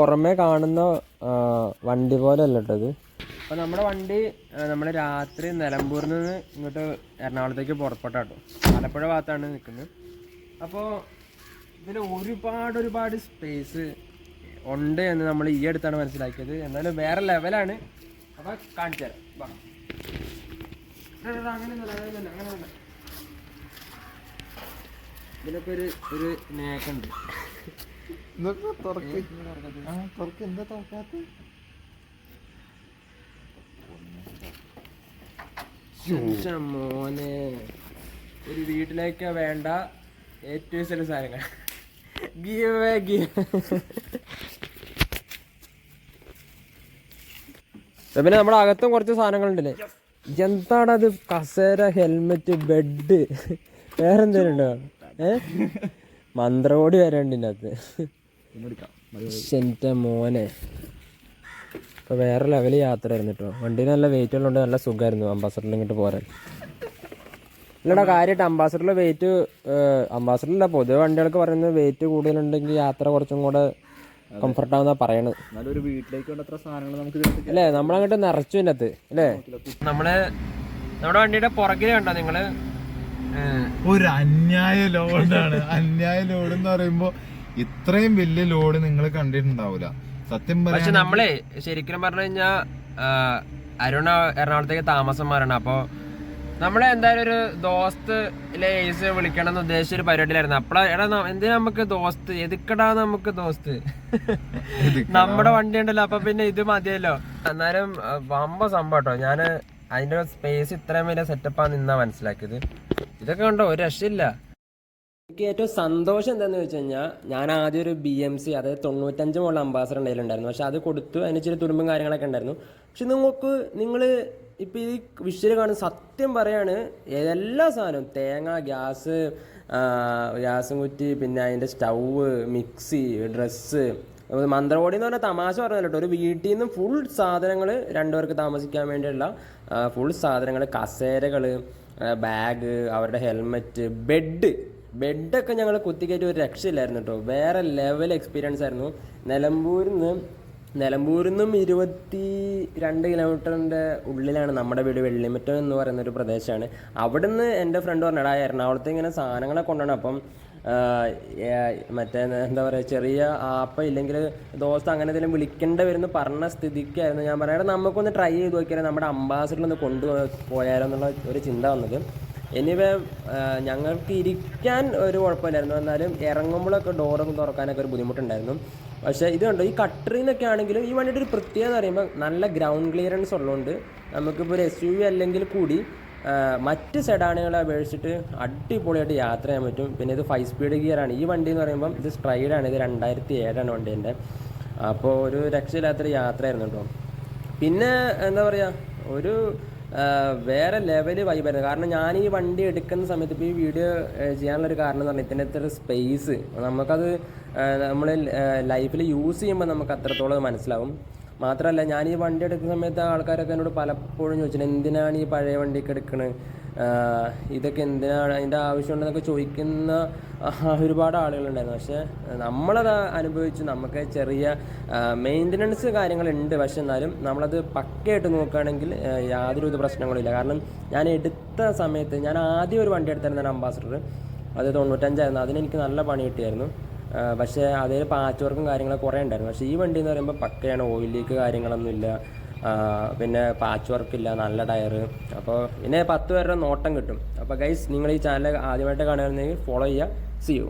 പുറമേ കാണുന്ന വണ്ടി പോലെ അല്ല കേട്ടോ ഇത്. അപ്പോൾ നമ്മുടെ വണ്ടി നമ്മൾ രാത്രി നിലമ്പൂരിൽ നിന്ന് ഇങ്ങോട്ട് എറണാകുളത്തേക്ക് പുറപ്പെട്ടാട്ടോ. ആലപ്പുഴ ഭാഗത്താണ് നിൽക്കുന്നത് അപ്പോൾ ഇതിൽ ഒരുപാട് ഒരുപാട് സ്പേസ് ഉണ്ട് എന്ന് നമ്മൾ ഈ അടുത്താണ് മനസ്സിലാക്കിയത്. എന്നാലും വേറെ ലെവലാണ് അപ്പോൾ കാണിച്ചു തരാം. അങ്ങനെയൊന്നുമല്ല, അങ്ങനെയൊന്നുമല്ല. ഇതിലൊക്കെ ഒരു ഒരു നേക്കുണ്ട് തുറക്ക്? ആ തുറക്ക്. എന്താ തുറക്കാത്ത? മോനെ. ഒരു വീട്ടിലേക്ക് വേണ്ട ഏറ്റവും ചില സാധനങ്ങൾ. ഗീവ് ഗീവ് പിന്നെ നമ്മുടെ അകത്തും കുറച്ച് സാധനങ്ങളുണ്ടല്ലേ? എന്താണ് അത് കസേര ഹെൽമെറ്റ് ബെഡ്. വേറെ എന്തേലും ഉണ്ടോ? ഏഹ് മന്ത്രകോടി വരെ ഉണ്ട് ഇതിന്റെ അകത്ത് എന്റെ മോനെ. ഇപ്പൊ വേറെ ലെവൽ യാത്ര ആയിരുന്നു കേട്ടോ വണ്ടിയിൽ നല്ല വെയിറ്റ് ഉള്ളതുകൊണ്ട് നല്ല സുഖമായിരുന്നു അംബാസഡറിൽ ഇങ്ങോട്ട് പോരാൻ. ഇല്ലടാ കാര്യമായിട്ട് അംബാസഡറിൽ വെയിറ്റ് അംബാസഡറിലല്ല പൊതുവെ വണ്ടികൾക്ക് പറയുന്നത് വെയിറ്റ് കൂടുതലുണ്ടെങ്കിൽ യാത്ര കുറച്ചും കൂടെ കംഫർട്ട് ആവുന്ന പറയണത്. വീട്ടിലേക്ക് സാധനങ്ങൾ നമുക്ക് ഇതിനകത്ത് അല്ലേ നമ്മളങ്ങോട്ട് നിറച്ചു ഇതിനകത്ത് അല്ലേ? നമ്മൾ നമ്മുടെ വണ്ടിയുടെ പുറകിൽ കണ്ടോ നിങ്ങൾ? ഒരു അന്യായ ലോഡാണ് അന്യായ ലോഡ് എന്ന് പറയുമ്പോ ഇത്രയും വലിയ ലോഡ് നിങ്ങൾ കണ്ടിട്ടുണ്ടാവില്ല സത്യം പക്ഷെ നമ്മളെ ശരിക്കും പറഞ്ഞു കഴിഞ്ഞാ അരുണ എറണാകുളത്തേക്ക് താമസം മാറണം. അപ്പൊ നമ്മളെ എന്തായാലും ഒരു ദോസ്ത് ലേസ് വിളിക്കണം എന്ന് ഉദ്ദേശിച്ച ഒരു പരിപാടിയിലായിരുന്നു. അപ്പളാ എടാ എന്തിനാ നമുക്ക് ദോസ്ത്? എതുക്കടാ നമുക്ക് ദോസ്ത്? നമ്മുടെ വണ്ടി ഉണ്ടല്ലോ അപ്പൊ പിന്നെ ഇത് മതിയല്ലോ. എന്നാലും വമ്പ സംഭവം കേട്ടോ ഞാൻ അതിന്റെ സ്പേസ് ഇത്രയും വലിയ സെറ്റപ്പാന്ന് നിന്നാ മനസ്സിലാക്കിയത്. ഇതൊക്കെ കണ്ടോ ഒരു രക്ഷയില്ല. എനിക്ക് ഏറ്റവും സന്തോഷം എന്താണെന്ന് വെച്ച് കഴിഞ്ഞാൽ ഞാൻ ആദ്യം ഒരു ബി എം സി അതായത് തൊണ്ണൂറ്റഞ്ച് മുകളിൽ അംബാസഡർ ഉണ്ടായിരുന്നു. പക്ഷെ അത് കൊടുത്തു അതിന് ഇച്ചിരി തുരുമ്പും കാര്യങ്ങളൊക്കെ ഉണ്ടായിരുന്നു. പക്ഷെ നിങ്ങൾക്ക് നിങ്ങൾ ഇപ്പോൾ ഈ വിഷ്വൽ കാണുന്ന സത്യം പറയാണ് എല്ലാ സാധനവും തേങ്ങ ഗ്യാസ് ഗ്യാസും കുറ്റി പിന്നെ അതിന്റെ സ്റ്റൗവ് മിക്സി ഡ്രസ്സ് മന്ത്രകോടി എന്ന് പറഞ്ഞാൽ തമാശ പറഞ്ഞല്ലോ കേട്ടോ. ഒരു വീട്ടിൽ നിന്ന് ഫുൾ സാധനങ്ങൾ രണ്ടുപേർക്ക് താമസിക്കാൻ വേണ്ടിയുള്ള ഫുൾ സാധനങ്ങൾ കസേരകൾ ബാഗ് അവരുടെ ഹെൽമെറ്റ് ബെഡ് ബെഡൊക്കെ ഞങ്ങൾ കുത്തിക്കയറ്റി ഒരു രക്ഷയില്ലായിരുന്നു കേട്ടോ വേറെ ലെവൽ എക്സ്പീരിയൻസ് ആയിരുന്നു. നിലമ്പൂരിൽ നിന്ന് നിലമ്പൂരിൽ നിന്നും ഇരുപത്തി രണ്ട് കിലോമീറ്ററിന്റെ ഉള്ളിലാണ് നമ്മുടെ വീട് വെള്ളിമറ്റം എന്ന് പറയുന്ന ഒരു പ്രദേശമാണ്. അവിടെ നിന്ന് എന്റെ ഫ്രണ്ട് പറഞ്ഞടാ എറണാകുളത്ത് ഇങ്ങനെ സാധനങ്ങളെ കൊണ്ടുവന്നു അപ്പം മറ്റേ എന്താ പറയുക ചെറിയ ആപ്പ ഇല്ലെങ്കിൽ ദോസ്ത് അങ്ങനെ എന്തെങ്കിലും വിളിക്കേണ്ടി വരുന്ന പറഞ്ഞ സ്ഥിതിക്കായിരുന്നു. ഞാൻ പറയാം നമുക്കൊന്ന് ട്രൈ ചെയ്ത് നോക്കിയാൽ നമ്മുടെ അംബാസിഡറിൽ ഒന്ന് കൊണ്ടുപോയാലോ എന്നുള്ള ഒരു ചിന്ത വന്നത്. എനിവേ ഞങ്ങൾക്ക് ഇരിക്കാൻ ഒരു കുഴപ്പമില്ലായിരുന്നു. എന്നാലും ഇറങ്ങുമ്പോഴൊക്കെ ഡോറൊക്കെ തുറക്കാനൊക്കെ ഒരു ബുദ്ധിമുട്ടുണ്ടായിരുന്നു. പക്ഷേ ഇത് കണ്ടോ ഈ കട്ടറിൽ നിന്നൊക്കെ ആണെങ്കിലും ഈ വണ്ടിയുടെ ഒരു പ്രത്യേകത എന്ന് പറയുമ്പോൾ നല്ല ഗ്രൗണ്ട് ക്ലിയറൻസ് ഉള്ളതുകൊണ്ട് നമുക്കിപ്പോൾ ഒരു എസ് യു വി അല്ലെങ്കിൽ കൂടി മറ്റ് സെഡാനുകളെ അപേക്ഷിച്ചിട്ട് അടിപൊളിയായിട്ട് യാത്ര ചെയ്യാൻ പറ്റും. പിന്നെ ഇത് ഫൈവ് സ്പീഡ് ഗിയറാണ് ഈ വണ്ടി എന്ന് പറയുമ്പം ഇത് സ്ട്രൈഡാണ് ഇത് രണ്ടായിരത്തി ഏഴാണ് വണ്ടീന്റെ അപ്പോൾ ഒരു രക്ഷയില്ലാത്തൊരു യാത്രയായിരുന്നു കേട്ടോ. പിന്നെ എന്താ പറയുക ഒരു വേറെ ലെവൽ വൈബായിരുന്നു കാരണം ഞാൻ ഈ വണ്ടി എടുക്കുന്ന സമയത്ത് ഇപ്പോൾ ഈ വീഡിയോ ചെയ്യാനുള്ളൊരു കാരണം എന്ന് പറഞ്ഞാൽ ഇതിന്റെ അത്ര സ്പേസ് നമുക്കത് നമ്മൾ ലൈഫിൽ യൂസ് ചെയ്യുമ്പോൾ നമുക്ക് അത്രത്തോളം മനസ്സിലാവും. മാത്രമല്ല ഞാൻ ഈ വണ്ടി എടുക്കുന്ന സമയത്ത് ആൾക്കാരൊക്കെ എന്നോട് പലപ്പോഴും ചോദിച്ചിട്ടുണ്ട് എന്തിനാണ് ഈ പഴയ വണ്ടിയൊക്കെ എടുക്കണത് ഇതൊക്കെ എന്തിനാണ്? അതിന്റെ ആവശ്യമുണ്ടെന്നൊക്കെ ചോദിക്കുന്ന ഒരുപാട് ആളുകളുണ്ടായിരുന്നു. പക്ഷേ നമ്മളത് അനുഭവിച്ച്. നമുക്ക് ചെറിയ മെയിന്റനൻസ് കാര്യങ്ങളുണ്ട്. പക്ഷെ എന്നാലും നമ്മളത് പക്കയായിട്ട് നോക്കുകയാണെങ്കിൽ ആ, യാതൊരു വിധ പ്രശ്നങ്ങളില്ല കാരണം ഞാൻ എടുത്ത സമയത്ത് ഞാൻ ആദ്യം ഒരു വണ്ടി എടുത്തായിരുന്നു അംബാസഡർ. അത് തൊണ്ണൂറ്റഞ്ചായിരുന്നു. അതിന് എനിക്ക് നല്ല പണി കിട്ടിയായിരുന്നു. പക്ഷേ അതിൽ പാച്ച് വർക്കും കാര്യങ്ങളൊക്കെ കുറേ ഉണ്ടായിരുന്നു. പക്ഷേ ഈ വണ്ടി എന്ന് പറയുമ്പോൾ പക്കയാണ്. ഓയിൽ ലീക്ക് കാര്യങ്ങളൊന്നുമില്ല. പിന്നെ പാച്ച് വർക്കില്ല നല്ല ടയർ അപ്പോൾ പിന്നെ പത്ത് പേരുടെ നോട്ടം കിട്ടും. അപ്പോൾ ഗൈസ് നിങ്ങൾ ഈ ചാനൽ ആദ്യമായിട്ട് കാണുകയാണെങ്കിൽ ഫോളോ ചെയ്യുക. See U